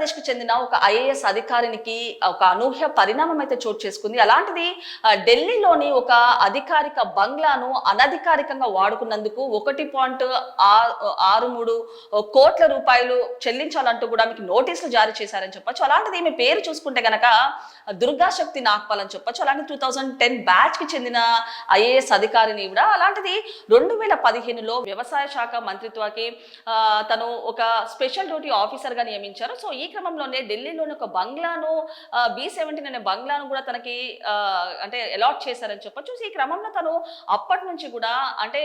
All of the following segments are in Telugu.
ఆంధ్రప్రదేశ్కి చెందిన ఒక ఐఏఎస్ అధికారినికి ఒక అనూహ్య పరిణామం అయితే చోటు చేసుకుంది. అలాంటిది ఢిల్లీలోని ఒక అధికారిక బంగ్లాను అనధికారికంగా వాడుకున్నందుకు ఒకటి పాయింట్ ఆరు మూడు కోట్ల రూపాయలు చెల్లించాలంటూ కూడా మీకు నోటీసులు జారీ చేశారని చెప్పొచ్చు. అలాంటిది మీ పేరు చూసుకుంటే గనక దుర్గాశక్తి నాగ్పాల్ అని చెప్పొచ్చు. అలాంటి టూ థౌజండ్ టెన్ బ్యాచ్కి చెందిన ఐఏఎస్ అధికారిని కూడా అలాంటిది రెండు వేల పదిహేనులో వ్యవసాయ శాఖ మంత్రిత్వకి తను ఒక స్పెషల్ డ్యూటీ ఆఫీసర్గా నియమించారు. సో ఈ క్రమంలోనే ఢిల్లీలోని ఒక బంగ్లాను బి సెవెంటీన్ అనే బంగ్లాను కూడా తనకి అంటే అలాట్ చేశారని చెప్పొచ్చు. ఈ క్రమంలో తను అప్పటి నుంచి కూడా అంటే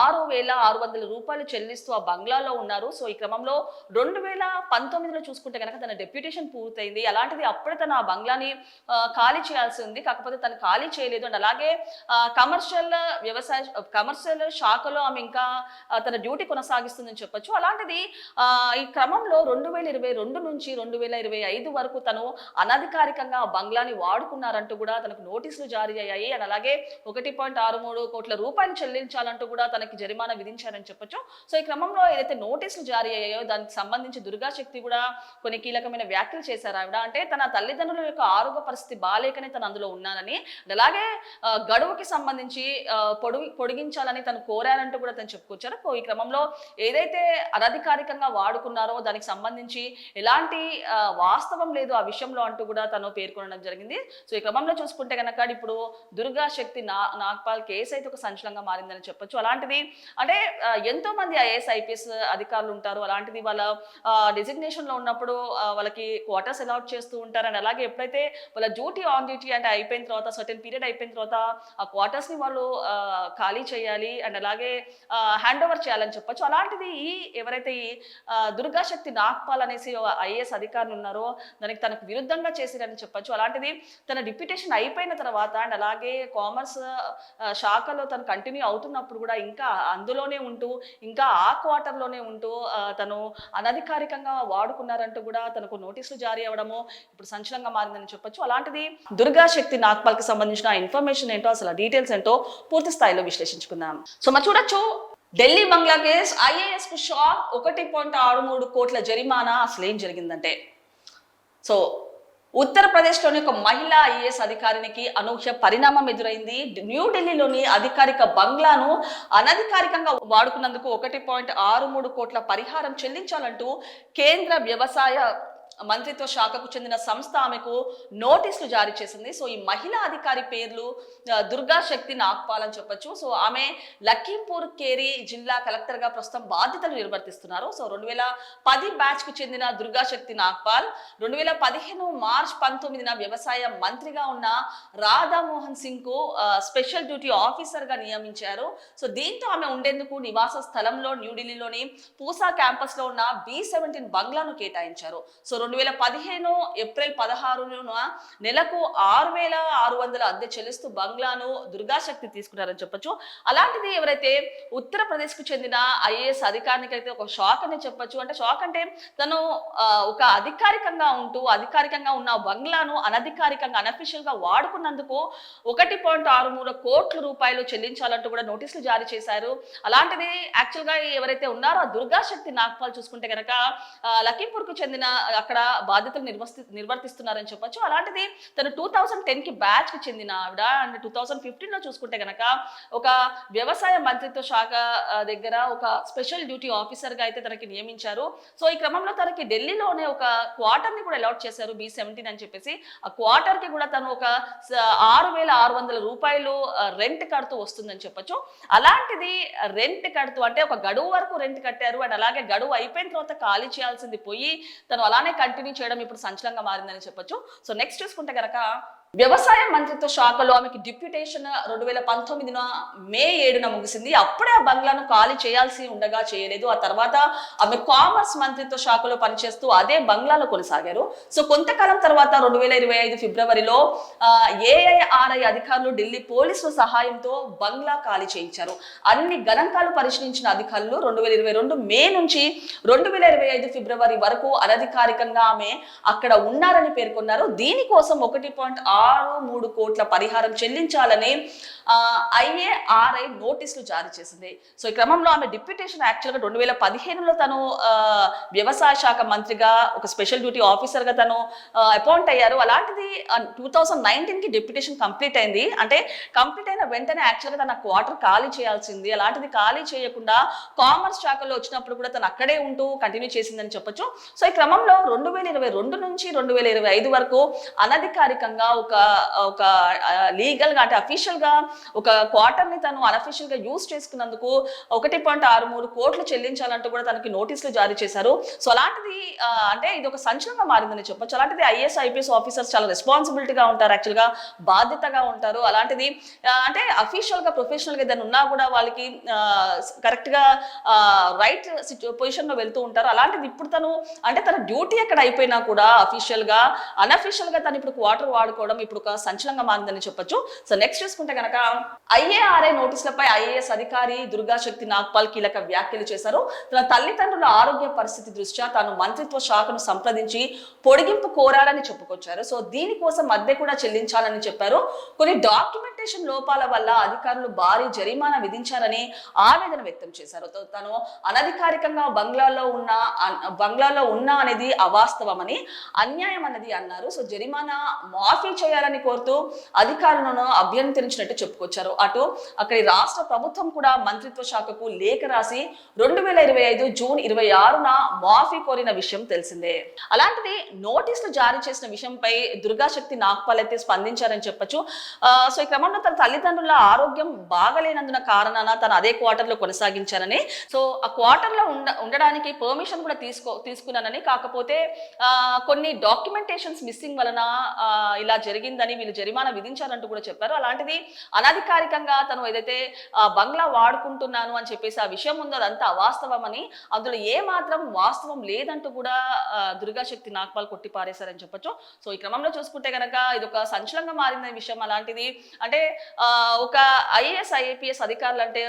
ఆరు వేల ఆరు వందల రూపాయలు చెల్లిస్తూ ఆ బంగ్లాలో ఉన్నారు. సో ఈ క్రమంలో రెండు వేల పంతొమ్మిదిలో చూసుకుంటే కనుక తన డెప్యూటేషన్ పూర్తయింది. అలాంటిది అప్పుడే తను ఆ బంగ్లాని ఖాళీ చేయాల్సి ఉంది. కాకపోతే తను ఖాళీ చేయలేదు. అండ్ అలాగే కమర్షియల్ వ్యవసాయ కమర్షియల్ శాఖలో ఆమె ఇంకా తన డ్యూటీ కొనసాగిస్తుందని చెప్పొచ్చు. అలాంటిది ఈ క్రమంలో రెండు వేల ఇరవై రెండు నుంచి రెండు వేల ఇరవై ఐదు వరకు తను అనధికారికంగా బంగ్లాని వాడుకున్నారంటూ కూడా తనకు నోటీసులు జారీ అయ్యాయి. అండ్ అలాగే ఒకటి పాయింట్ ఆరు మూడు కోట్ల రూపాయలు చెల్లించాలంటూ కూడా తనకి జరిమానా విధించారని చెప్పొచ్చు. సో ఈ క్రమంలో ఏదైతే నోటీసులు జారీ అయ్యాయో దానికి సంబంధించి దుర్గా శక్తి కూడా కొన్ని కీలకమైన వ్యాఖ్యలు చేశారు ఆవిడ. అంటే తన తల్లిదండ్రుల యొక్క ఆరోగ్య పరిస్థితి బాగాలేకనే తను అందులో ఉన్నానని అలాగే గడువుకి సంబంధించి పొడి పొడుగు పొడిగించాలని తను కోరారంటూ కూడా తను చెప్పుకొచ్చారు. సో ఈ క్రమంలో ఏదైతే అనధికారికంగా వాడుకున్నారో దానికి సంబంధించి ఎలాంటి ఎలాంటి వాస్తవం లేదు ఆ విషయంలో అంటూ కూడా తను పేర్కొనడం జరిగింది. సో ఈ క్రమంలో చూసుకుంటే కనుక ఇప్పుడు దుర్గా శక్తి నా నాగ్పాల్ కేసు అయితే ఒక సంచలనంగా మారిందని చెప్పొచ్చు. అలాంటిది అంటే ఎంతో మంది ఐఏఎస్ ఐపీఎస్ అధికారులు ఉంటారు. అలాంటిది వాళ్ళ డెసిగ్నేషన్లో ఉన్నప్పుడు వాళ్ళకి క్వార్టర్స్ అలాట్ చేస్తూ ఉంటారు. అండ్ అలాగే ఎప్పుడైతే వాళ్ళ డ్యూటీ ఆన్ డ్యూటీ అంటే అయిపోయిన తర్వాత సర్టెన్ పీరియడ్ అయిపోయిన తర్వాత ఆ క్వార్టర్స్ని వాళ్ళు ఖాళీ చేయాలి. అండ్ అలాగే హ్యాండ్ ఓవర్ చేయాలని చెప్పొచ్చు. అలాంటిది ఈ ఎవరైతే ఈ దుర్గాశక్తి దుర్గా శక్తి నాగ్పాల్ అనేసి ఐఏఎస్ అధికారులు ఉన్నారో దానికి తనకు విరుద్ధంగా చేసిరని చెప్పొచ్చు. అలాంటిది తన డిప్యూటేషన్ అయిపోయిన తర్వాత అండ్ అలాగే కామర్స్ శాఖలో తను కంటిన్యూ అవుతున్నప్పుడు కూడా ఇంకా అందులోనే ఉంటూ ఇంకా ఆ క్వార్టర్లోనే ఉంటూ తను అనధికారికంగా వాడుకున్నారంటూ కూడా తనకు నోటీసులు జారీ అవ్వడము ఇప్పుడు సంచలనంగా మారిందని చెప్పొచ్చు. అలాంటిది దుర్గా శక్తి నాగ్పాల్కి సంబంధించిన ఇన్ఫర్మేషన్ ఏంటో అసలు డీటెయిల్స్ ఏంటో పూర్తి స్థాయిలో విశ్లేషించుకుందాం. సో మరి చూడొచ్చు. ఢిల్లీ బంగ్లా కేస్ ఐఏఎస్కు షాక్ ఒకటి పాయింట్ ఆరు మూడు కోట్ల జరిమానా అసలు ఏం జరిగిందంటే. సో ఉత్తరప్రదేశ్లోని ఒక మహిళా ఐఏఎస్ అధికారినికి అనూహ్య పరిణామం ఎదురైంది. న్యూఢిల్లీలోని అధికారిక బంగ్లాను అనధికారికంగా వాడుకున్నందుకు ఒకటి పాయింట్ ఆరు మూడు కోట్ల పరిహారం చెల్లించాలంటూ కేంద్ర వ్యవసాయ మంత్రిత్వ శాఖకు చెందిన సంస్థ ఆమెకు నోటీసులు జారీ చేసింది. సో ఈ మహిళా అధికారి పేర్లు దుర్గా శక్తి నాగ్పాల్ అని చెప్పొచ్చు. సో ఆమె లఖీంపూర్ కేరి జిల్లా కలెక్టర్గా ప్రస్తుతం బాధ్యతలు నిర్వర్తిస్తున్నారు. సో రెండు వేల పది బ్యాచ్కు చెందిన దుర్గా శక్తి నాగ్పాల్ రెండు వేల పదిహేను మార్చ్ పంతొమ్మిదిన వ్యవసాయ మంత్రిగా ఉన్న రాధామోహన్ సింగ్కు స్పెషల్ డ్యూటీ ఆఫీసర్గా నియమించారు. సో దీంతో ఆమె ఉండేందుకు నివాస స్థలంలో న్యూఢిల్లీలోని పూసా క్యాంపస్లో ఉన్న బి సెవెంటీన్ బంగ్లాను కేటాయించారు. సో రెండు వేల పదిహేను ఏప్రిల్ పదహారున నెలకు ఆరు వేల ఆరు వందల అద్దె చెల్లిస్తూ బంగ్లాను దుర్గాశక్తి తీసుకున్నారని చెప్పొచ్చు. అలాంటిది ఎవరైతే ఉత్తరప్రదేశ్కు చెందిన ఐఏఎస్ అధికారికి అయితే ఒక షాక్ అని చెప్పొచ్చు. అంటే షాక్ అంటే తను ఒక అధికారికంగా ఉంటూ అధికారికంగా ఉన్న బంగ్లాను అనధికారికంగా అనఫిషియల్గా వాడుకున్నందుకు ఒకటి పాయింట్ ఆరు మూడు కోట్ల రూపాయలు చెల్లించాలంటూ కూడా నోటీసులు జారీ చేశారు. అలాంటిది యాక్చువల్గా ఎవరైతే ఉన్నారో ఆ దుర్గాశక్తి నాగపాల్ చూసుకుంటే కనుక లఖీంపూర్కు చెందిన అక్కడ బాధ్యతలు నిర్వర్తి నిర్వర్తిస్తున్నారని చెప్పొచ్చు. అలాంటిది తను టూ థౌజండ్ టెన్కి బ్యాచ్కి చెందిన ఆవిడ అండ్ టూ థౌజండ్ ఫిఫ్టీన్లో చూసుకుంటే కనుక ఒక వ్యవసాయ మంత్రిత్వ శాఖ దగ్గర ఒక స్పెషల్ డ్యూటీ ఆఫీసర్గా అయితే తనకి నియమించారు. సో ఈ క్రమంలో తనకి ఢిల్లీలోనే ఒక క్వార్టర్ని కూడా అలాట్ చేశారు బి సెవెంటీన్ అని చెప్పేసి. ఆ క్వార్టర్కి కూడా తను ఒక ఆరు వేల ఆరు వందల రూపాయలు రెంట్ కడుతూ వస్తుందని చెప్పొచ్చు. అలాంటిది రెంట్ కడుతూ అంటే ఒక గడువు వరకు రెంట్ కట్టారు. అండ్ అలాగే గడువు అయిపోయిన తర్వాత ఖాళీ చేయాల్సింది పోయి తను అలానే కంటిన్యూ చేయడం ఇప్పుడు సంచలనంగా మారిందని చెప్పొచ్చు. సో నెక్స్ట్ చూసుకుంటే కనుక వ్యవసాయ మంత్రిత్వ శాఖలో ఆమెకి డిప్యూటేషన్ రెండు వేల పంతొమ్మిదిన మే ఏడున ముగిసింది. అప్పుడే ఆ బంగ్లాను ఖాళీ చేయాల్సి ఉండగా చేయలేదు. ఆ తర్వాత ఆమె కామర్స్ మంత్రిత్వ శాఖలో పనిచేస్తూ అదే బంగ్లాలో కొనసాగారు. సో కొంతకాలం తర్వాత రెండు వేల ఇరవై ఐదు ఫిబ్రవరిలో ఏఐఆర్ఐ అధికారులు ఢిల్లీ పోలీసుల సహాయంతో బంగ్లా ఖాళీ చేయించారు. అన్ని గణాంకాలు పరిశీలించిన అధికారులు రెండు వేల ఇరవై రెండు మే నుంచి రెండు వేల ఇరవై ఐదు ఫిబ్రవరి వరకు అనధికారికంగా ఆమె అక్కడ ఉన్నారని పేర్కొన్నారు. దీనికోసం ఒకటి పాయింట్ ఆరు మూడు కోట్ల పరిహారం చెల్లించాలని ఐఏఆర్ఐ నోటీసులు జారీ చేసింది. సో ఈ క్రమంలో ఆమె డిప్యూటేషన్ యాక్చువల్గా రెండు వేల పదిహేనులో తను వ్యవసాయ శాఖ మంత్రిగా ఒక స్పెషల్ డ్యూటీ ఆఫీసర్గా తను అపాయింట్ అయ్యారు. అలాంటిది టూ థౌజండ్ నైన్టీన్కి డిప్యూటేషన్ కంప్లీట్ అయింది. అంటే కంప్లీట్ అయిన వెంటనే యాక్చువల్గా తన క్వార్టర్ ఖాళీ చేయాల్సింది. అలాంటిది ఖాళీ చేయకుండా కామర్స్ శాఖలో వచ్చినప్పుడు కూడా తను అక్కడే ఉంటూ కంటిన్యూ చేసిందని చెప్పొచ్చు. సో ఈ క్రమంలో రెండు వేల ఇరవై రెండు నుంచి రెండు వేల ఇరవై ఐదు వరకు అనధికారికంగా ఒక ఒక ఒక లీగల్గా అంటే అఫీషియల్గా ఒక క్వార్టర్ని తను అన్అఫీషియల్గా యూజ్ చేసుకున్నందుకు ఒకటి పాయింట్ ఆరు మూడు కోట్లు చెల్లించాలంటూ కూడా తనకి నోటీసులు జారీ చేశారు. సో అలాంటిది అంటే ఇది ఒక సంచలనంగా మారిందని చెప్పొచ్చు. అలాంటిది ఐఏఎస్ ఐపీఎస్ ఆఫీసర్స్ చాలా రెస్పాన్సిబిలిటీగా ఉంటారు యాక్చువల్గా బాధ్యతగా ఉంటారు. అలాంటిది అంటే అఫీషియల్గా ప్రొఫెషనల్గా ఏదైనా ఉన్నా కూడా వాళ్ళకి కరెక్ట్గా రైట్ పొజిషన్లో వెళ్తూ ఉంటారు. అలాంటిది ఇప్పుడు తను అంటే తన డ్యూటీ ఎక్కడ అయిపోయినా కూడా అఫీషియల్గా గా తను ఇప్పుడు క్వార్టర్ వాడుకోవడం ఇప్పుడు ఒక సంచలనంగా మారిందని చెప్పొచ్చు. సో నెక్స్ట్ చూసుకుంటే కనుక ఐఏఆర్ఐ నోటీసులపై ఐఏఎస్ అధికారి దుర్గాశక్తి నాగ్పాల్ కీలక వ్యాఖ్యలు చేశారు. తన తల్లిదండ్రుల ఆరోగ్య పరిస్థితి దృష్ట్యా తాను మంత్రిత్వ శాఖను సంప్రదించి పొడిగింపు కోరాలని చెప్పుకొచ్చారు. సో దీనికోసం అద్దె కూడా చెల్లించాలని చెప్పారు. కొన్ని డాక్యుమెంటేషన్ లోపాల వల్ల అధికారులు భారీ జరిమానా విధించారని ఆవేదన వ్యక్తం చేశారు. తను అనధికారికంగా బంగ్లాలో ఉన్న బంగ్లాలో ఉన్నా అనేది అవాస్తవమని అన్యాయం అన్నది అన్నారు. సో జరిమానా మాఫీ చేయాలని కోరుతూ అధికారులను అభ్యంతరించినట్టు చెప్పుకొచ్చారు. అటు అక్కడి రాష్ట్ర ప్రభుత్వం కూడా మంత్రిత్వ శాఖకు లేఖ రాసి రెండు వేల ఇరవై ఐదు జూన్ ఇరవై ఆరున మాఫీ కోరిన విషయం తెలిసిందే. అలాంటిది నోటీసులు జారీ చేసిన విషయంపై దుర్గాశక్తి నాగ్పాల్ అయితే స్పందించారని చెప్పొచ్చు. సో ఈ క్రమంలో తన తల్లిదండ్రుల ఆరోగ్యం బాగలేనందున కారణాన తను అదే క్వార్టర్లో సో ఆ క్వార్టర్లో ఉండ ఉండడానికి పర్మిషన్ కూడా తీసుకో తీసుకున్నానని. కాకపోతే కొన్ని డాక్యుమెంటేషన్స్ మిస్సింగ్ వలన ఇలా జరిగిందని వీళ్ళు జరిమానా విధించారంటూ కూడా చెప్పారు. అలాంటిది అనధికారికంగా తను ఏదైతే బంగ్లా వాడుకుంటున్నాను అని చెప్పేసి ఆ విషయం ఉందో అదంతా అవాస్తవమని అందులో ఏ మాత్రం వాస్తవం లేదంటూ కూడా దుర్గాశక్తి నాగ్పాల్ కొట్టి పారేశారని చెప్పొచ్చు. సో ఈ క్రమంలో చూసుకుంటే కనుక ఇది ఒక సంచలనంగా మారింది విషయం. అలాంటిది అంటే అంటే ఒక ఐఏఎస్ ఐఏపీఎస్ అధికారులు అంటే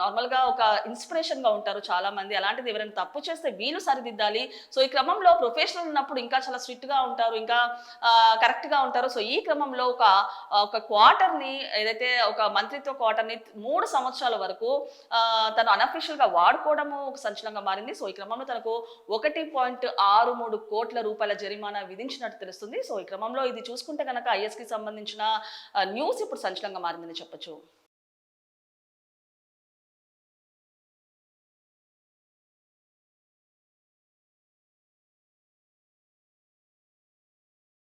నార్మల్గా ఒక ఇన్స్పిరేషన్గా ఉంటారు చాలా మంది అలాంటిది ఎవరైనా తప్పు చేస్తే వీళ్ళు సరిదిద్దాలి. సో ఈ క్రమంలో ప్రొఫెషనల్ ఉన్నప్పుడు ఇంకా చాలా స్ట్రిక్ట్గా ఉంటారు ఇంకా కరెక్ట్గా ఉంటారు. సో ఈ క్రమంలో ఒక ఒక క్వార్టర్ని ఏదైతే ఒక మంత్రిత్వ క్వార్టర్ని మూడు సంవత్సరాల వరకు తను అనఫీషియల్గా వాడుకోవడము ఒక సంచలనంగా మారింది. సో ఈ క్రమంలో తనకు ఒకటి పాయింట్ ఆరు మూడు కోట్ల రూపాయల జరిమానా విధించినట్టు తెలుస్తుంది. సో ఈ క్రమంలో ఇది చూసుకుంటే కనుక ఐఎస్కి సంబంధించిన న్యూస్ ఇప్పుడు సంచలనంగా మారిందని చెప్పచ్చు.